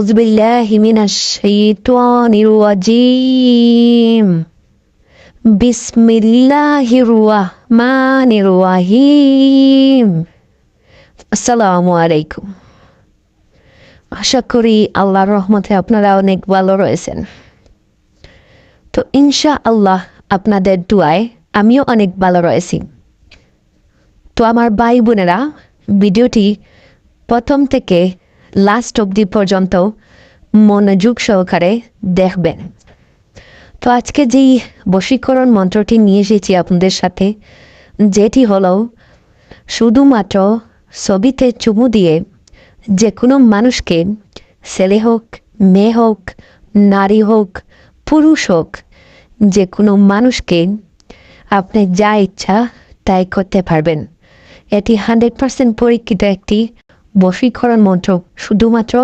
أعوذ بالله من الشيطان الرجيم بسم الله الرحمن الرحيم আসসালামু আলাইকুম আশা করি আল্লাহর রহমতে আপনারা অনেক ভালো রয়েছেন তো ইনশা আল্লাহ আপনাদের দুয়ায় আমিও অনেক ভালো রয়েছি তো আমার ভাই বোনেরা ভিডিওটি প্রথম থেকে লাস্ট অবধি পর্যন্ত মনোযোগ সহকারে দেখবেন। তো আজকে যেই বশীকরণ মন্ত্রটি নিয়ে এসেছি আপনাদের সাথে, যেটি হলো শুধুমাত্র ছবিতে চুমু দিয়ে যে কোনো মানুষকে ছেলে হোক, মেয়ে হোক, নারী হোক, পুরুষ হোক, যে কোনো মানুষকে আপনি যা ইচ্ছা তাই করতে পারবেন। এটি হান্ড্রেড পার্সেন্ট পরীক্ষিত একটি বশীকরণ মন্ত্র শুধুমাত্র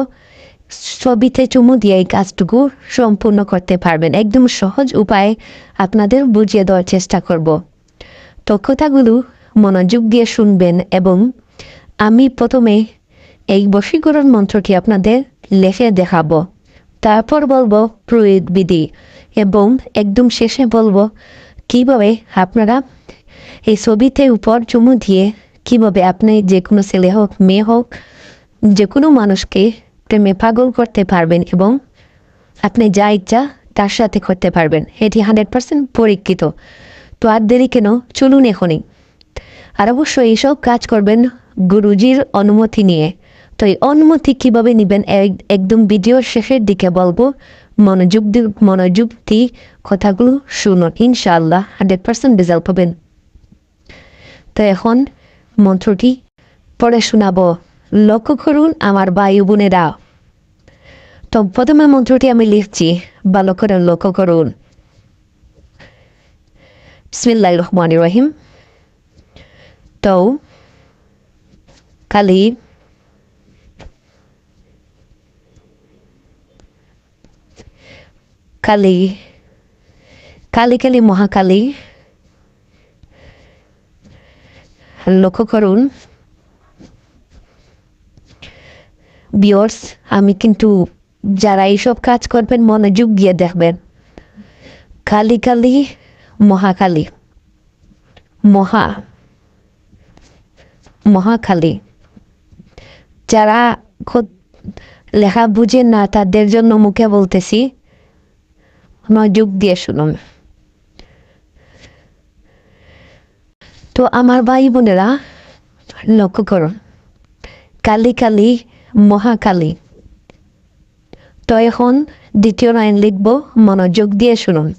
ছবিতে চুমু দিয়ে এই কাজটুকু সম্পূর্ণ করতে পারবেন। একদম সহজ উপায়ে আপনাদের বুঝিয়ে দেওয়ার চেষ্টা করব। তো কথাগুলো মনোযোগ দিয়ে শুনবেন এবং আমি প্রথমে এই বশীকরণ মন্ত্রটি আপনাদের লেখে দেখাবো। তারপর বলব প্রয়োগ বিধি এবং একদম শেষে বলব কীভাবে আপনারা এই ছবিতে উপর চুমু দিয়ে কীভাবে আপনি যে কোনো ছেলে হোক, মেয়ে হোক, যে কোনো মানুষকে প্রেমে পাগল করতে পারবেন এবং আপনি যা ইচ্ছা তার সাথে করতে পারবেন। এটি হান্ড্রেড পার্সেন্ট পরীক্ষিত। তো আর দেরি কেন? চলুন এখনই। আর অবশ্যই এইসব কাজ করবেন গুরুজির অনুমতি নিয়ে। তো এই অনুমতি কীভাবে নেবেন? এক- একদম ভিডিওর শেষের দিকে বলব। মনোযোগ মনোযোগ দিয়ে কথাগুলো শুনুন। ইনশাআল্লাহ হান্ড্রেড পার্সেন্ট রেজাল্ট পাবেন। তো এখন মন্ত্রটি পড়ে শোনাবো। লক্ষ্য করুন আমার বায়ু বোনেরা। তো প্রথমে মন্ত্রটি আমি লিখছি। ভালো করে লক্ষ্য করুন। বিসমিল্লাহ রহমান রহিম। তো কালি কালি কালি কালি মহাকালী লক্ষ্য করুন। বিয়র্স আমি কিন্তু যারা এইসব কাজ করবেন, মনোযোগ দিয়ে দেখবেন। কালী কালী, মহাকালী। মহা, মহাকালী। যারা লেখা বুঝে না, তাদের জন্য মুখে বলতেছি, মনোযোগ দিয়ে শুনুন। তো আমার ভাই বোনেরা, লক্ষ্য করুন কালী কালী মহাকালী তো এখন দ্বিতীয় লাইন লিখব, মনোযোগ দিয়ে শুনুন।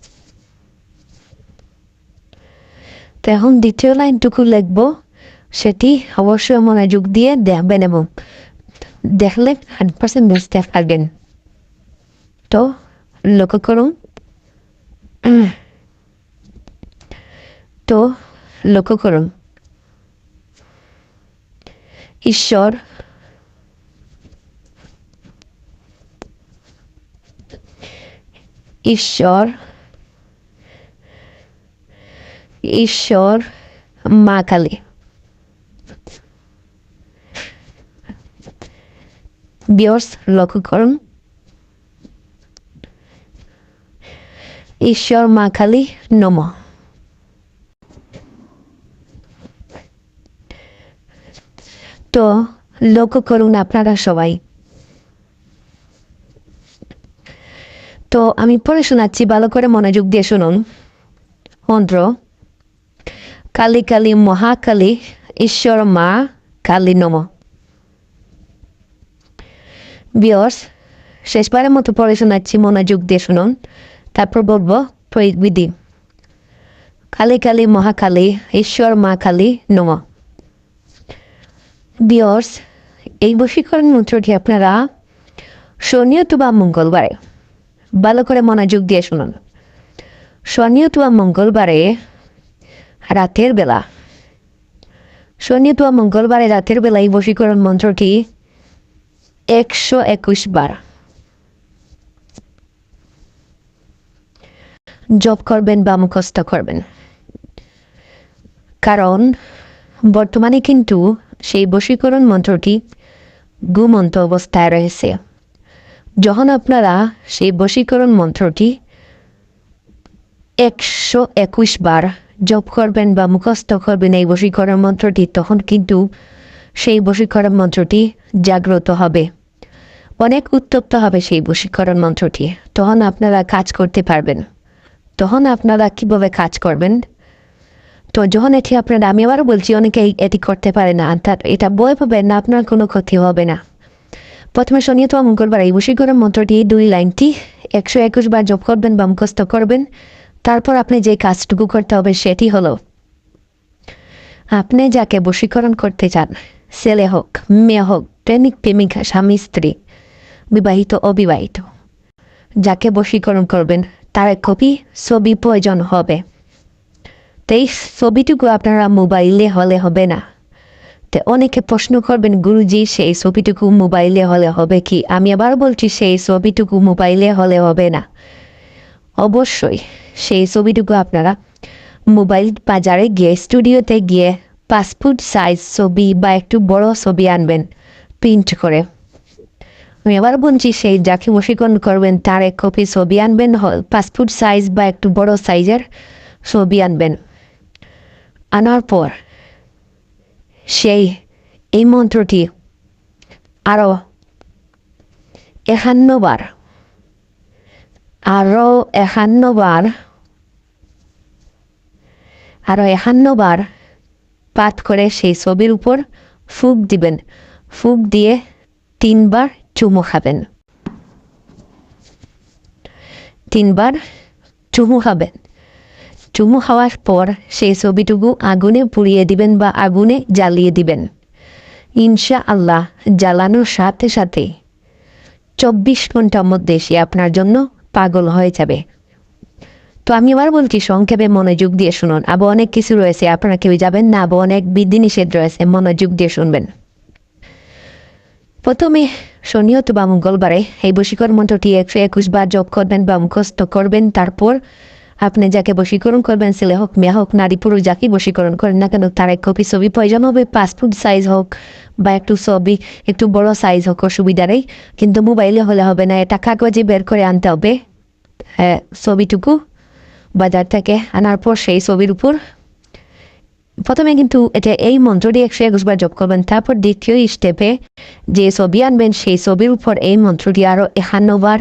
তো এখন দ্বিতীয় লাইনটুকু লিখব, সেটি অবশ্যই মনোযোগ দিয়ে দেখবেন এবং দেখলে হান্ড্রেড পার্সেন্ট বুঝতে পারবেন। তো লক্ষ্য করুন। তো লক্ষ্য করুন। ঈশ্বর ঈশ্বর ঈশ্বর মা কালী। বিয়র্স লক্ষ্য করুন। ঈশ্বর মা কালী নম। তো লক্ষ্য করুন আপনারা সবাই। তো আমি পড়ে শোনাচ্ছি, ভালো করে মনোযোগ দিয়ে শুনুন। অন্ধ্র, কালী কালী মহাকালী, ঈশ্বর মা কালী নম। বিয়স শেষবারের মতো পড়ে শোনাচ্ছি, মনোযোগ দিয়ে শুনুন। তারপর বলব প্রয়োগ বিধি কালী কালী মহাকালী, ঈশ্বর মা কালী নম। বিয়র্স এই বশীকরণ মন্ত্রটি আপনারা শনি অথবা মঙ্গলবারে ভালো করে মনোযোগ দিয়ে শুনুন। শনি অথবা মঙ্গলবারে রাতের বেলা। শনি অথবা মঙ্গলবারে রাতের বেলা এই বশীকরণ মন্ত্রটি একশো একুশ বার। জব করবেন বা মুখস্থ করবেন। কারণ বর্তমানে কিন্তু সেই বশীকরণ মন্ত্রটি গুমন্ত অবস্থায় রয়েছে। যখন আপনারা সেই বশীকরণ মন্ত্রটি একশো একুশ বার জপ করবেন বা মুখস্থ করবেন এই বশীকরণ মন্ত্রটি, তখন কিন্তু সেই বশীকরণ মন্ত্রটি জাগ্রত হবে। অনেক উত্তপ্ত হবে সেই বশীকরণ মন্ত্রটি। তখন আপনারা কাজ করতে পারবেন। তখন আপনারা কীভাবে কাজ করবেন? তো যখন এটি আপনারা, আমি আবারও বলছি, অনেকে এটি করতে পারে না অর্থাৎ এটা বই পাবেন না, আপনার কোনো ক্ষতি হবে না। প্রথমে শনিত মঙ্গলবার এই বশীকরণ মন্ত্রটি, দুই লাইনটি, একশো একুশ বার জপ করবেন বা মুখস্থ করবেন, তারপর আপনি যে কাজটুকু করতে হবে সেটি হলো, আপনি যাকে বশীকরণ করতে চান, ছেলে হোক, মেয়ে হোক, প্রেমিক, প্রেমিকা, স্বামী, স্ত্রী, বিবাহিত, অবিবাহিত, যাকে বশীকরণ করবেন, তার কপি ছবি প্রয়োজন হবে। তো এই ছবিটুকু আপনারা মোবাইলে হলে হবে না। তো অনেকে প্রশ্ন করবেন গুরুজি সেই ছবিটুকু মোবাইলে হলে হবে কি? আমি আবার বলছি, সেই ছবিটুকু মোবাইলে হলে হবে না। অবশ্যই, সেই ছবিটুকু আপনারা মোবাইল বাজারে গিয়ে, স্টুডিওতে গিয়ে পাসপোর্ট সাইজ ছবি বা একটু বড় ছবি আনবেন প্রিন্ট করে। আমি আবার বলছি, সেই যাকে বশীকরণ করবেন, তার এক কপি ছবি আনবেন পাসপোর্ট সাইজ বা একটু বড় সাইজের ছবি আনবেন। আনার পর সেই এই মন্ত্রটি আরও একান্নবার আরও একান্নবার আরও একান্নবার পাঠ করে সেই ছবির উপর ফুক দিবেন। ফুক দিয়ে তিনবার চুমু খাবেন। তিনবার চুমু খাবেন। চুমু হওয়ার পর সেই ছবিটুকু আগুনে পুড়িয়ে দিবেন বা আগুনে জ্বালিয়ে দিবেন। ইনশা আল্লাহ জ্বালানোর সাথে সাথে চব্বিশ ঘণ্টার মধ্যে সে আপনার জন্য পাগল হয়ে যাবে। তো আমি আবার বলছি, সংক্ষেপে মনোযোগ দিয়ে শুনুন। আবার অনেক কিছু রয়েছে, আপনারা কেউ যাবেন না। আবার অনেক বিধিনিষেধ রয়েছে, মনোযোগ দিয়ে শুনবেন। প্রথমে শনি বা মঙ্গলবারে এই বশীকরণ মন্ত্রটি একশো একুশ বার জপ করবেন বা মুখস্থ করবেন। তারপর আপনি যাকে বশীকরণ করবেন, ছেলে হোক, মেয়ে হোক, নারী, পুরুষ, যাকে বশীকরণ করেন না কেন, তার এক কপি ছবি প্রয়োজন হবে পাসপোর্ট সাইজ হোক বা একটু ছবি, একটু বড় সাইজ হোক, অসুবিধা নেই। কিন্তু মোবাইলে হলে হবে না, এটা কাগজে বের করে আনতে হবে হ্যাঁ ছবিটুকু বাজার থেকে আনার পর সেই ছবির উপর। প্রথমে কিন্তু এটা এই মন্ত্রটি একশো একুশবার জপ করবেন, তারপর দ্বিতীয় স্টেপে যে ছবি আনবেন, সেই ছবির উপর এই মন্ত্রটি আরও একান্নবার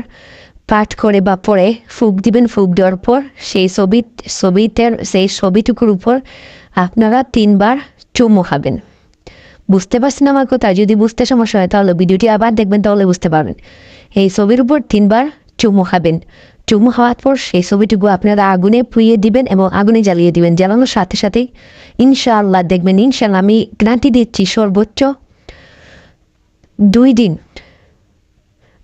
পাঠ করে বা পরে ফুক দিবেন, ফুক দেওয়ার পর সেই ছবি, ছবিটার, সেই ছবিটুকুর উপর আপনারা তিনবার চুমু খাবেন। বুঝতে পারছেন আমার কথা? যদি বুঝতে সমস্যা হয়, তাহলে ভিডিওটি আবার দেখবেন, তাহলে বুঝতে পারবেন। এই ছবির উপর তিনবার চুমু খাবেন। চুমু খাওয়ার পর সেই ছবিটুকু আপনারা আগুনে পুড়িয়ে দিবেন এবং আগুনে জ্বালিয়ে দিবেন। জ্বালানোর সাথে সাথে ইনশাআল্লাহ দেখবেন ইনশাল্লাহ আমি গ্রান্টি দিচ্ছি সর্বোচ্চ দুই দিন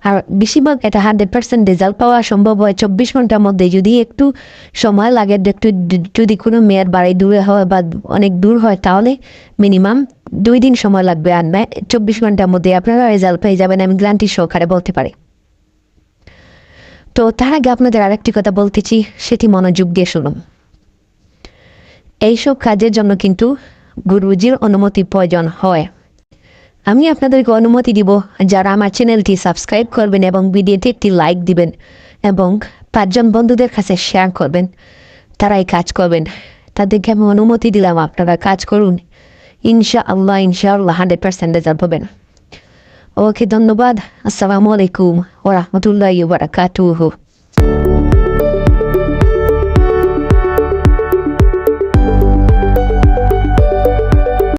আর বেশিরভাগ এটা হান্ড্রেড পার্সেন্ট রেজাল্ট পাওয়া সম্ভব হয় চব্বিশ ঘণ্টার মধ্যে। যদি একটু সময় লাগে, একটু যদি কোনো মেয়ের বাড়ি দূরে হয় বা অনেক দূর হয়, তাহলে মিনিমাম দুই দিন সময় লাগবে আর চব্বিশ ঘণ্টার মধ্যে আপনারা রেজাল্ট পেয়ে যাবেন। আমি গ্রান্টি সহকারে বলতে পারি। তো তার আগে আপনাদের আরেকটি কথা বলতেছি, সেটি মনোযোগ দিয়ে শুনুন। এইসব কাজের জন্য কিন্তু গুরুজির অনুমতি প্রয়োজন হয়। আমি আপনাদেরকে অনুমতি দিব, যারা আমার চ্যানেলটি সাবস্ক্রাইব করবেন এবং ভিডিওটি একটি লাইক দিবেন এবং পাঁচজন বন্ধুদের কাছে শেয়ার করবেন। তারাই কাজ করবেন। তাদেরকে আমি অনুমতি দিলাম, আপনারা কাজ করুন। ইনশা আল্লাহ ইনশা আল্লাহ হান্ড্রেড পার্সেন্ট রেজাল্ট পাবেন। ওকে, ধন্যবাদ। আসসালামু আলাইকুম ওরহমতুল্লাহ বারাকাতুহু।